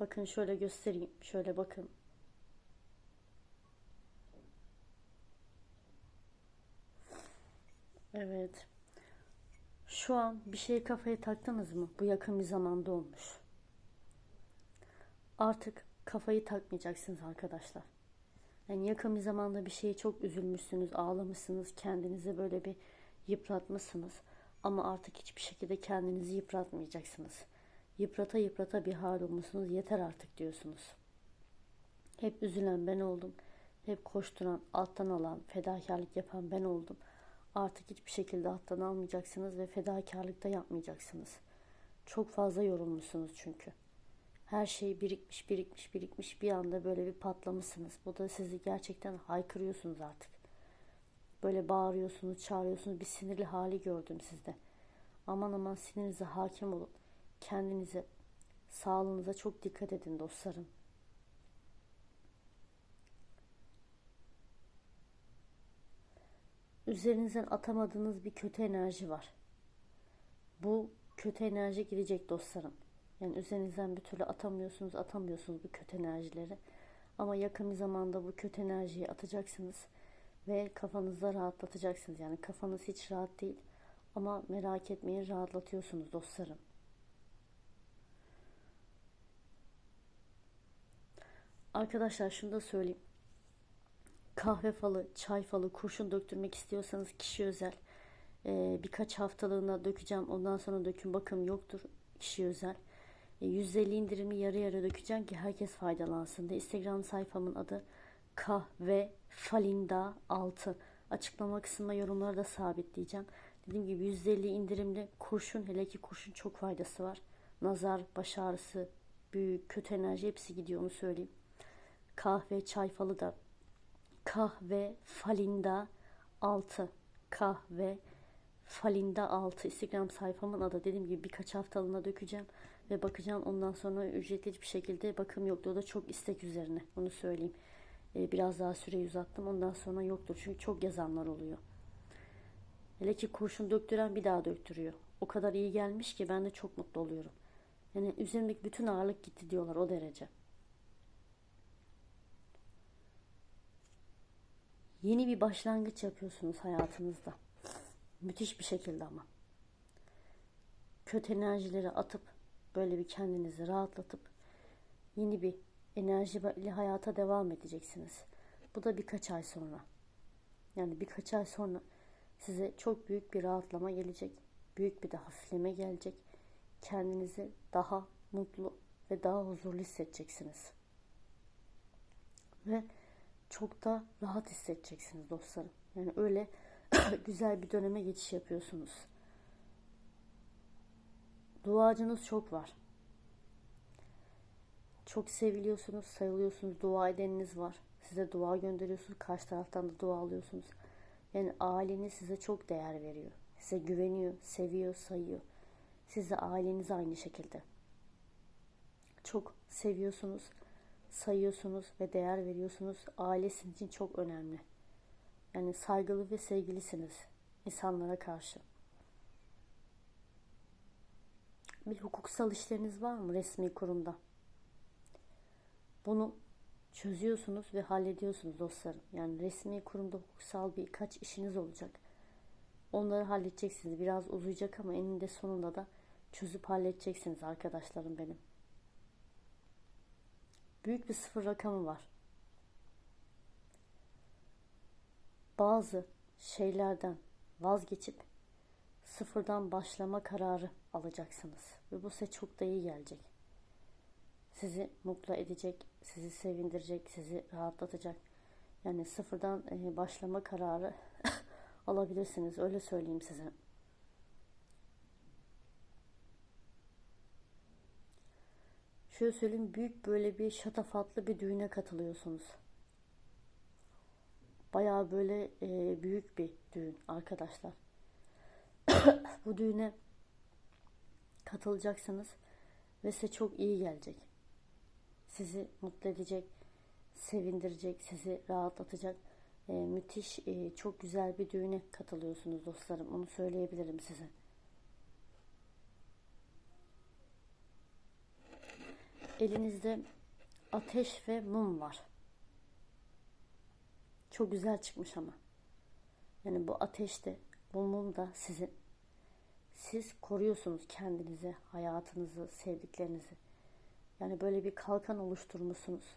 Bakın şöyle göstereyim. Şöyle bakın. Evet. Şu an bir şey kafaya taktınız mı? Bu yakın bir zamanda olmuş. Artık kafayı takmayacaksınız arkadaşlar. Yani yakın bir zamanda bir şeye çok üzülmüşsünüz, ağlamışsınız, kendinizi böyle bir yıpratmışsınız. Ama artık hiçbir şekilde kendinizi yıpratmayacaksınız. Yıprata yıprata bir hal olmuşsunuz, yeter artık diyorsunuz. Hep üzülen ben oldum. Hep koşturan, alttan alan, fedakarlık yapan ben oldum. Artık hiçbir şekilde alttan almayacaksınız ve fedakarlık da yapmayacaksınız. Çok fazla yorulmuşsunuz çünkü. Her şey birikmiş, birikmiş, birikmiş. Bir anda böyle bir patlamışsınız. Bu da sizi gerçekten haykırıyorsunuz artık. Böyle bağırıyorsunuz, çağırıyorsunuz. Bir sinirli hali gördüm sizde. Aman aman sinirinize hakim olun. Kendinize, sağlığınıza çok dikkat edin dostlarım. Üzerinizden atamadığınız bir kötü enerji var. Bu kötü enerji gidecek dostlarım. Yani üzerinizden bir türlü atamıyorsunuz, atamıyorsunuz bu kötü enerjileri. Ama yakın bir zamanda bu kötü enerjiyi atacaksınız ve kafanızda rahatlatacaksınız. Yani kafanız hiç rahat değil ama merak etmeyin rahatlatıyorsunuz dostlarım. Arkadaşlar şunu da söyleyeyim. Kahve falı, çay falı, kurşun döktürmek istiyorsanız kişi özel. Ee, birkaç haftalığına dökeceğim. Ondan sonra döküm bakım yoktur. Kişi özel. E, 150 indirimli yarı yarı dökeceğim ki herkes faydalansın diye. Instagram sayfamın adı kahve falinda 6. Açıklama kısmına yorumları da sabitleyeceğim. Dediğim gibi 150 indirimli kurşun hele ki kurşun çok faydası var. Nazar, baş ağrısı, büyük, kötü enerji hepsi gidiyor onu söyleyeyim. Kahve, çay falı da. Kahve falinda 6 kahve falinda 6 Instagram sayfamın adı. Dediğim gibi birkaç haftalığına dökeceğim ve bakacağım. Ondan sonra ücretli bir şekilde bakım yoktu o da çok istek üzerine. Onu söyleyeyim. Ee, biraz daha süreyi uzattım. Ondan sonra yoktur. Çünkü çok yazanlar oluyor. Hele ki kurşun döktüren bir daha döktürüyor. O kadar iyi gelmiş ki ben de çok mutlu oluyorum. Yani üzerimdeki bütün ağırlık gitti diyorlar o derece Yeni bir başlangıç yapıyorsunuz hayatınızda. Müthiş bir şekilde ama. Kötü enerjileri atıp böyle bir kendinizi rahatlatıp yeni bir enerjiyle hayata devam edeceksiniz. Bu da birkaç ay sonra. Yani birkaç ay sonra size çok büyük bir rahatlama gelecek. Büyük bir de hafifleme gelecek. Kendinizi daha mutlu ve daha huzurlu hissedeceksiniz. Ve çok da rahat hissedeceksiniz dostlarım. Yani öyle güzel bir döneme geçiş yapıyorsunuz. Duacınız çok var. Çok seviliyorsunuz, sayılıyorsunuz, dua edeniniz var. Size dua gönderiyorsunuz, karşı taraftan da dua alıyorsunuz. Yani aileniz size çok değer veriyor. Size güveniyor, seviyor, sayıyor. Siz de aileniz aynı şekilde. Çok seviyorsunuz, sayıyorsunuz ve değer veriyorsunuz. Aile sizin için çok önemli. Yani saygılı ve sevgilisiniz insanlara karşı. Bir hukuksal işleriniz var mı resmi kurumda? Bunu çözüyorsunuz ve hallediyorsunuz dostlarım. Yani resmi kurumda hukuksal birkaç işiniz olacak. Onları halledeceksiniz. Biraz uzayacak ama eninde sonunda da çözüp halledeceksiniz arkadaşlarım benim büyük bir sıfır rakamı var. Bazı şeylerden vazgeçip sıfırdan başlama kararı alacaksınız. Ve bu size çok da iyi gelecek. Sizi mutlu edecek, sizi sevindirecek, sizi rahatlatacak. Yani sıfırdan başlama kararı alabilirsiniz. Öyle söyleyeyim size. Şöyle söyleyeyim büyük böyle bir şatafatlı bir düğüne katılıyorsunuz. Bayağı böyle e, büyük bir düğün arkadaşlar. Bu düğüne katılacaksınız ve size çok iyi gelecek. Sizi mutlu edecek, sevindirecek, sizi rahatlatacak. E, müthiş, e, çok güzel bir düğüne katılıyorsunuz dostlarım. Onu söyleyebilirim size. Elinizde ateş ve mum var. Çok güzel çıkmış ama. Yani bu ateş de, bu mum da sizin. Siz koruyorsunuz kendinizi, hayatınızı, sevdiklerinizi. Yani böyle bir kalkan oluşturmuşsunuz.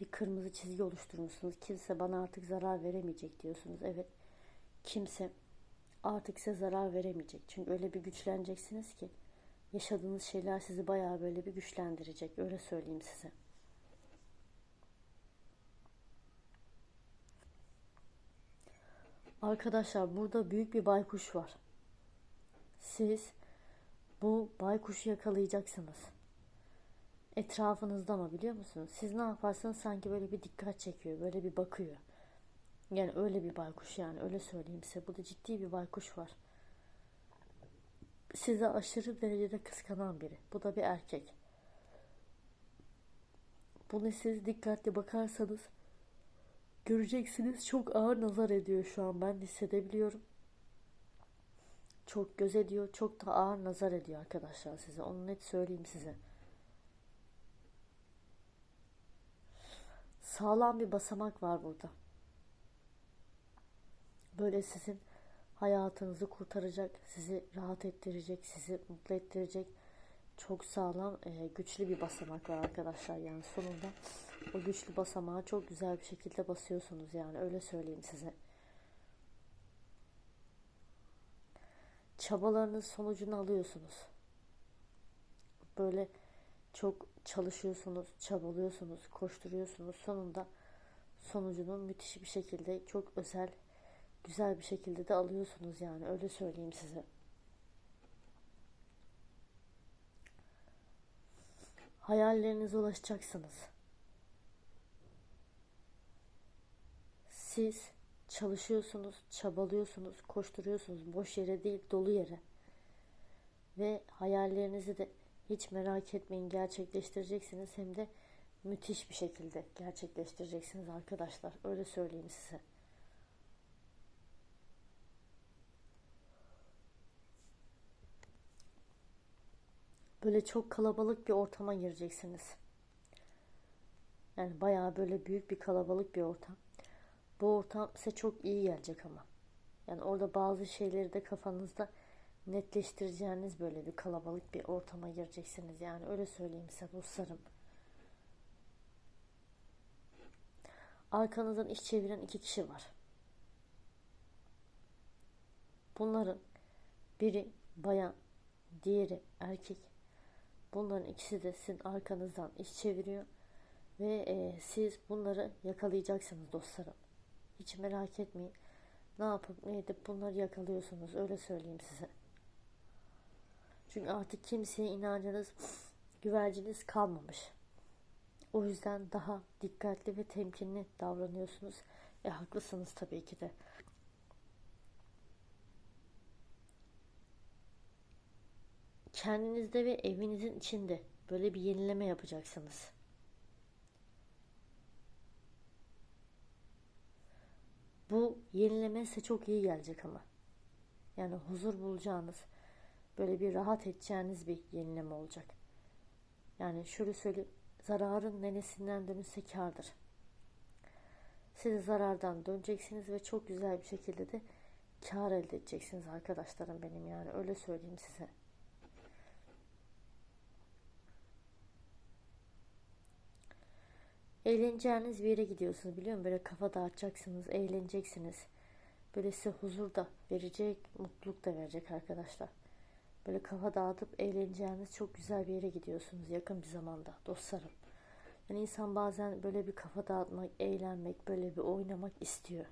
Bir kırmızı çizgi oluşturmuşsunuz. Kimse bana artık zarar veremeyecek diyorsunuz. Evet. Kimse artık size zarar veremeyecek. Çünkü öyle bir güçleneceksiniz ki yaşadığınız şeyler sizi bayağı böyle bir güçlendirecek. Öyle söyleyeyim size. Arkadaşlar burada büyük bir baykuş var. Siz bu baykuşu yakalayacaksınız. Etrafınızda mı biliyor musunuz? Siz ne yaparsanız sanki böyle bir dikkat çekiyor, böyle bir bakıyor. Yani öyle bir baykuş yani öyle söyleyeyim size. Burada ciddi bir baykuş var. Size aşırı derecede kıskanan biri. Bu da bir erkek. Bunu siz dikkatli bakarsanız göreceksiniz çok ağır nazar ediyor şu an ben hissedebiliyorum. Çok göz ediyor, çok da ağır nazar ediyor arkadaşlar size. Onu net söyleyeyim size. Sağlam bir basamak var burada. Böyle sizin hayatınızı kurtaracak, sizi rahat ettirecek, sizi mutlu ettirecek çok sağlam, e, güçlü bir basamak var arkadaşlar. Yani sonunda o güçlü basamağı çok güzel bir şekilde basıyorsunuz yani öyle söyleyeyim size. Çabalarınız sonucunu alıyorsunuz. Böyle çok çalışıyorsunuz, çabalıyorsunuz, koşturuyorsunuz. Sonunda sonucunu müthiş bir şekilde çok özel, güzel bir şekilde de alıyorsunuz yani öyle söyleyeyim size. Hayallerinize ulaşacaksınız. Siz çalışıyorsunuz, çabalıyorsunuz, koşturuyorsunuz. Boş yere değil, dolu yere. Ve hayallerinizi de hiç merak etmeyin gerçekleştireceksiniz. Hem de müthiş bir şekilde gerçekleştireceksiniz arkadaşlar. Öyle söyleyeyim size. Böyle çok kalabalık bir ortama gireceksiniz. Yani bayağı böyle büyük bir kalabalık bir ortam. Bu ortam size çok iyi gelecek ama. Yani orada bazı şeyleri de kafanızda netleştireceğiniz böyle bir kalabalık bir ortama gireceksiniz. Yani öyle söyleyeyim size dostlarım. Arkanızdan iş çeviren iki kişi var. Bunların biri bayan, diğeri erkek. Bunların ikisi de sizin arkanızdan iş çeviriyor ve e, siz bunları yakalayacaksınız dostlarım. Hiç merak etmeyin. Ne yapıp ne edip bunları yakalıyorsunuz. Öyle söyleyeyim size. Çünkü artık kimseye inancınız, güverciniz kalmamış. O yüzden daha dikkatli ve temkinli davranıyorsunuz. E haklısınız tabii ki de. Kendinizde ve evinizin içinde böyle bir yenileme yapacaksınız. Bu yenileme size çok iyi gelecek ama. Yani huzur bulacağınız, böyle bir rahat edeceğiniz bir yenileme olacak. Yani şöyle söyleyeyim, zararın nenesinden dönülse kardır. Siz zarardan döneceksiniz ve çok güzel bir şekilde de kar elde edeceksiniz arkadaşlarım benim yani öyle söyleyeyim size. Eğleneceğiniz bir yere gidiyorsunuz biliyor musun? Böyle kafa dağıtacaksınız, eğleneceksiniz. Böyle size huzur da verecek, mutluluk da verecek arkadaşlar. Böyle kafa dağıtıp eğleneceğiniz çok güzel bir yere gidiyorsunuz yakın bir zamanda dostlarım. Yani insan bazen böyle bir kafa dağıtmak, eğlenmek, böyle bir oynamak istiyor.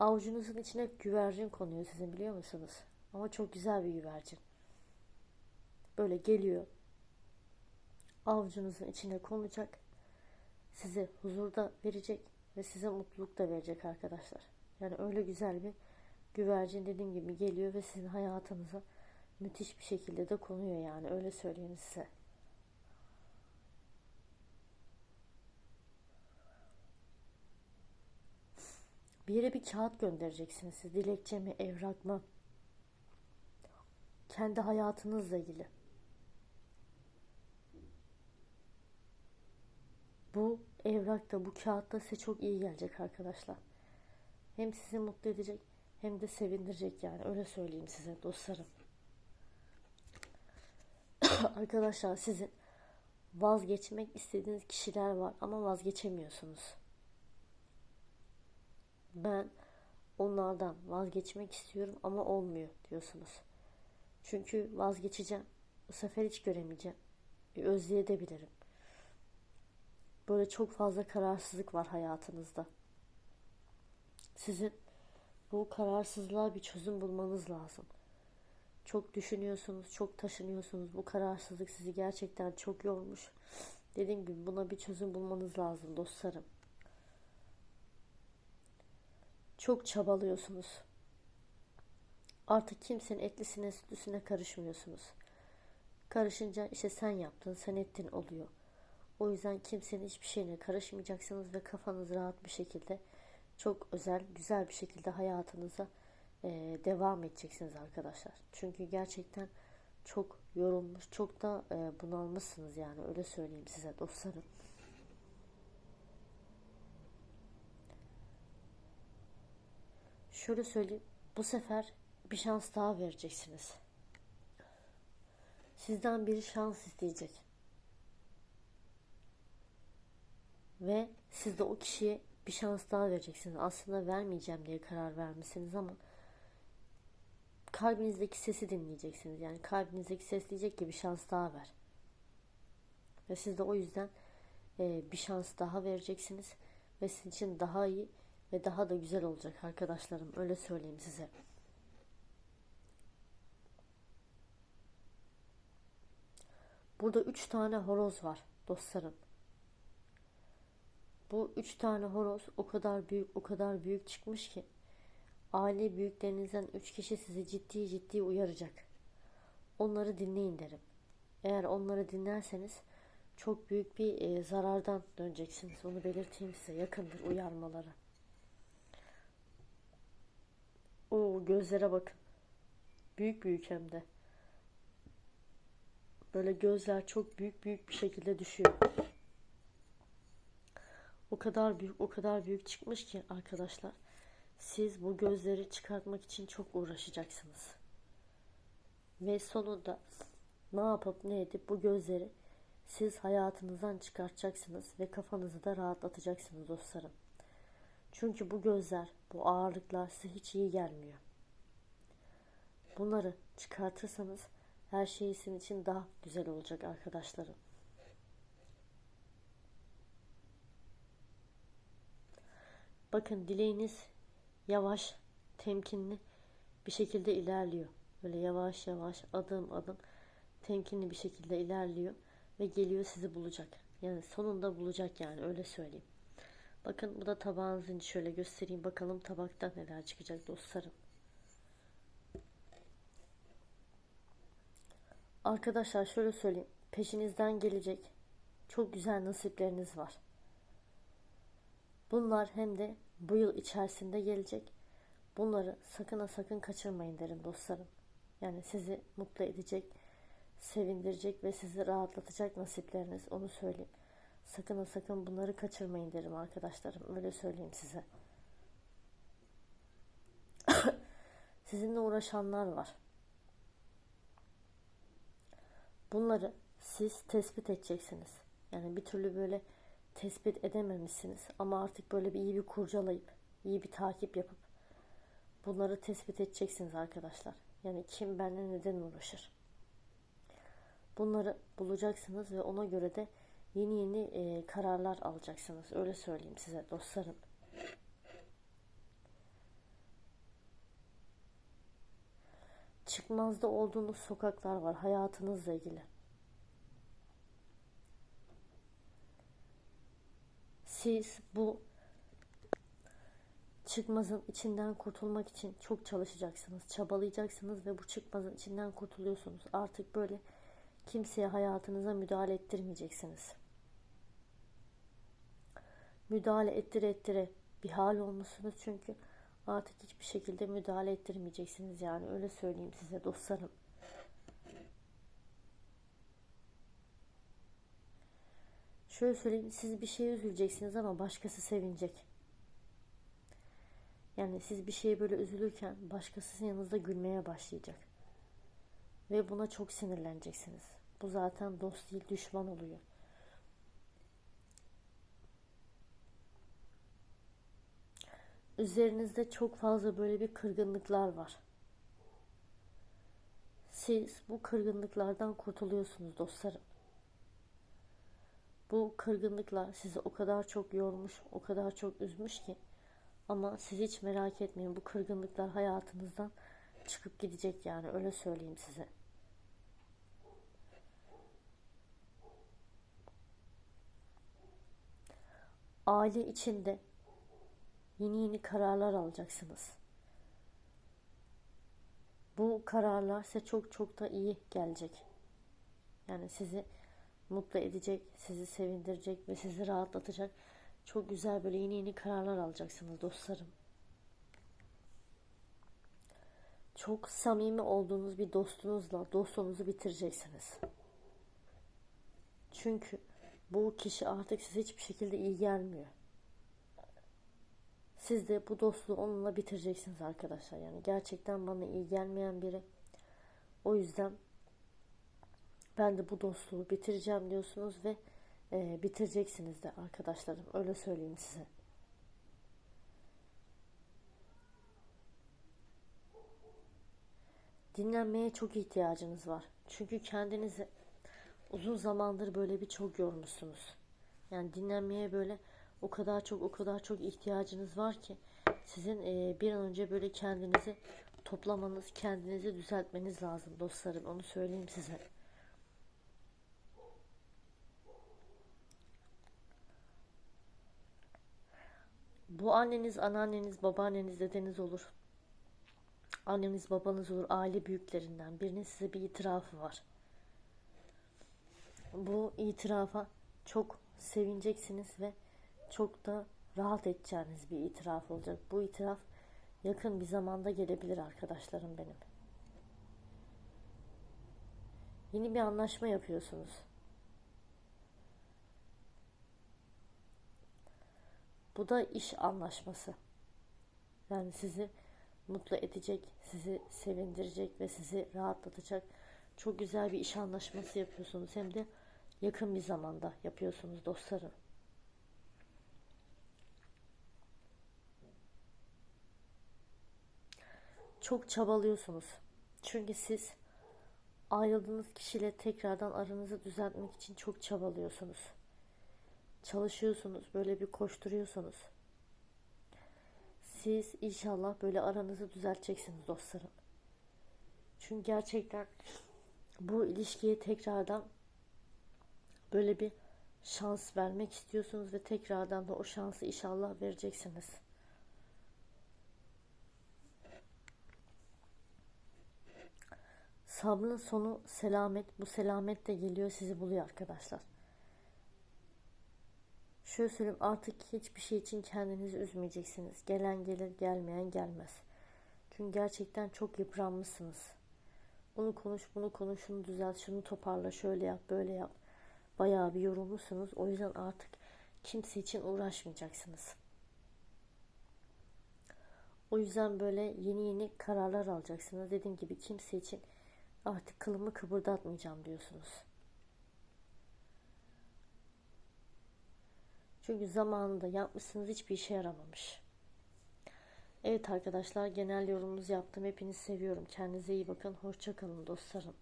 Avucunuzun içine güvercin konuyor sizin biliyor musunuz? Ama çok güzel bir güvercin. böyle geliyor. Avucunuzun içine konacak. Size huzur da verecek ve size mutluluk da verecek arkadaşlar. Yani öyle güzel bir güvercin dediğim gibi geliyor ve sizin hayatınıza müthiş bir şekilde de konuyor yani öyle söyleyeyim size. Bir yere bir kağıt göndereceksiniz siz. Dilekçe mi, evrak mı? Kendi hayatınızla ilgili. Bu evrakta, bu kağıtta size çok iyi gelecek arkadaşlar. Hem sizi mutlu edecek hem de sevindirecek yani öyle söyleyeyim size dostlarım. arkadaşlar sizin vazgeçmek istediğiniz kişiler var ama vazgeçemiyorsunuz. Ben onlardan vazgeçmek istiyorum ama olmuyor diyorsunuz. Çünkü vazgeçeceğim. Bu sefer hiç göremeyeceğim. Özleyebilirim. Böyle çok fazla kararsızlık var hayatınızda. Sizin bu kararsızlığa bir çözüm bulmanız lazım. Çok düşünüyorsunuz, çok taşınıyorsunuz. Bu kararsızlık sizi gerçekten çok yormuş. Dediğim gibi buna bir çözüm bulmanız lazım dostlarım. Çok çabalıyorsunuz. Artık kimsenin etlisine sütlüsüne karışmıyorsunuz. Karışınca işte sen yaptın, sen ettin oluyor. O yüzden kimsenin hiçbir şeyine karışmayacaksınız ve kafanız rahat bir şekilde çok özel, güzel bir şekilde hayatınıza e, devam edeceksiniz arkadaşlar. Çünkü gerçekten çok yorulmuş, çok da e, bunalmışsınız yani öyle söyleyeyim size dostlarım. Şöyle söyleyeyim, bu sefer bir şans daha vereceksiniz. Sizden biri şans isteyecek. Ve siz de o kişiye bir şans daha vereceksiniz. Aslında vermeyeceğim diye karar vermişsiniz ama kalbinizdeki sesi dinleyeceksiniz. Yani kalbinizdeki ses diyecek ki bir şans daha ver. Ve siz de o yüzden e, bir şans daha vereceksiniz. Ve sizin için daha iyi ve daha da güzel olacak arkadaşlarım. Öyle söyleyeyim size. Burada üç tane horoz var dostlarım. Bu üç tane horoz o kadar büyük o kadar büyük çıkmış ki aile büyüklerinizden üç kişi sizi ciddi ciddi uyaracak. Onları dinleyin derim. Eğer onları dinlerseniz çok büyük bir e, zarardan döneceksiniz. Onu belirteyim size. Yakındır uyarmaları. O gözlere bakın. Büyük büyük hem de. Böyle gözler çok büyük büyük bir şekilde düşüyor. O kadar büyük, o kadar büyük çıkmış ki arkadaşlar. Siz bu gözleri çıkartmak için çok uğraşacaksınız. Ve sonunda ne yapıp ne edip bu gözleri siz hayatınızdan çıkartacaksınız ve kafanızı da rahatlatacaksınız dostlarım. Çünkü bu gözler, bu ağırlıklar size hiç iyi gelmiyor. Bunları çıkartırsanız her şey sizin için daha güzel olacak arkadaşlarım. Bakın dileğiniz yavaş, temkinli bir şekilde ilerliyor. Böyle yavaş yavaş, adım adım temkinli bir şekilde ilerliyor ve geliyor sizi bulacak. Yani sonunda bulacak yani öyle söyleyeyim. Bakın bu da tabağınızın şöyle göstereyim bakalım tabakta neler çıkacak dostlarım. Arkadaşlar şöyle söyleyeyim. Peşinizden gelecek çok güzel nasipleriniz var. Bunlar hem de bu yıl içerisinde gelecek. Bunları sakın ha sakın kaçırmayın derim dostlarım. Yani sizi mutlu edecek, sevindirecek ve sizi rahatlatacak nasipleriniz onu söyleyeyim. Sakın ha sakın bunları kaçırmayın derim arkadaşlarım. Öyle söyleyeyim size. Sizinle uğraşanlar var. Bunları siz tespit edeceksiniz. Yani bir türlü böyle tespit edememişsiniz ama artık böyle bir iyi bir kurcalayıp iyi bir takip yapıp bunları tespit edeceksiniz arkadaşlar. Yani kim benimle neden uğraşır? Bunları bulacaksınız ve ona göre de yeni yeni e, kararlar alacaksınız. Öyle söyleyeyim size dostlarım. çıkmazda olduğunuz sokaklar var hayatınızla ilgili. Siz bu çıkmazın içinden kurtulmak için çok çalışacaksınız, çabalayacaksınız ve bu çıkmazın içinden kurtuluyorsunuz. Artık böyle kimseye hayatınıza müdahale ettirmeyeceksiniz. Müdahale ettire ettire bir hal olmuşsunuz çünkü artık hiçbir şekilde müdahale ettirmeyeceksiniz yani öyle söyleyeyim size dostlarım. Şöyle söyleyeyim siz bir şeye üzüleceksiniz ama başkası sevinecek. Yani siz bir şeye böyle üzülürken başkası yanınızda gülmeye başlayacak. Ve buna çok sinirleneceksiniz. Bu zaten dost değil düşman oluyor. Üzerinizde çok fazla böyle bir kırgınlıklar var. Siz bu kırgınlıklardan kurtuluyorsunuz dostlarım. Bu kırgınlıklar sizi o kadar çok yormuş, o kadar çok üzmüş ki ama siz hiç merak etmeyin bu kırgınlıklar hayatınızdan çıkıp gidecek yani öyle söyleyeyim size. Aile içinde yeni yeni kararlar alacaksınız. Bu kararlar size çok çok da iyi gelecek. Yani sizi mutlu edecek, sizi sevindirecek ve sizi rahatlatacak çok güzel böyle yeni yeni kararlar alacaksınız dostlarım. Çok samimi olduğunuz bir dostunuzla dostluğunuzu bitireceksiniz. Çünkü bu kişi artık size hiçbir şekilde iyi gelmiyor. Siz de bu dostluğu onunla bitireceksiniz arkadaşlar. Yani gerçekten bana iyi gelmeyen biri. O yüzden ben de bu dostluğu bitireceğim diyorsunuz ve e, bitireceksiniz de arkadaşlarım. Öyle söyleyeyim size. Dinlenmeye çok ihtiyacınız var. Çünkü kendinizi uzun zamandır böyle bir çok yormuşsunuz. Yani dinlenmeye böyle o kadar çok o kadar çok ihtiyacınız var ki sizin e, bir an önce böyle kendinizi toplamanız, kendinizi düzeltmeniz lazım dostlarım. Onu söyleyeyim size. Bu anneniz, anneanneniz, babaanneniz, dedeniz olur. Anneniz, babanız olur, aile büyüklerinden birinin size bir itirafı var. Bu itirafa çok sevineceksiniz ve çok da rahat edeceğiniz bir itiraf olacak. Bu itiraf yakın bir zamanda gelebilir arkadaşlarım benim. Yeni bir anlaşma yapıyorsunuz. Bu da iş anlaşması. Yani sizi mutlu edecek, sizi sevindirecek ve sizi rahatlatacak çok güzel bir iş anlaşması yapıyorsunuz. Hem de yakın bir zamanda yapıyorsunuz dostlarım. Çok çabalıyorsunuz. Çünkü siz ayrıldığınız kişiyle tekrardan aranızı düzeltmek için çok çabalıyorsunuz çalışıyorsunuz, böyle bir koşturuyorsunuz. Siz inşallah böyle aranızı düzelteceksiniz dostlarım. Çünkü gerçekten bu ilişkiye tekrardan böyle bir şans vermek istiyorsunuz ve tekrardan da o şansı inşallah vereceksiniz. Sabrın sonu selamet. Bu selamet de geliyor sizi buluyor arkadaşlar. Şöyle söyleyeyim artık hiçbir şey için kendinizi üzmeyeceksiniz. Gelen gelir gelmeyen gelmez. Çünkü gerçekten çok yıpranmışsınız. Bunu konuş bunu konuş şunu düzelt şunu toparla şöyle yap böyle yap. Bayağı bir yorulmuşsunuz. O yüzden artık kimse için uğraşmayacaksınız. O yüzden böyle yeni yeni kararlar alacaksınız. Dediğim gibi kimse için artık kılımı kıpırdatmayacağım diyorsunuz. Çünkü zamanında yapmışsınız hiçbir işe yaramamış. Evet arkadaşlar genel yorumumuzu yaptım. Hepinizi seviyorum. Kendinize iyi bakın. Hoşçakalın dostlarım.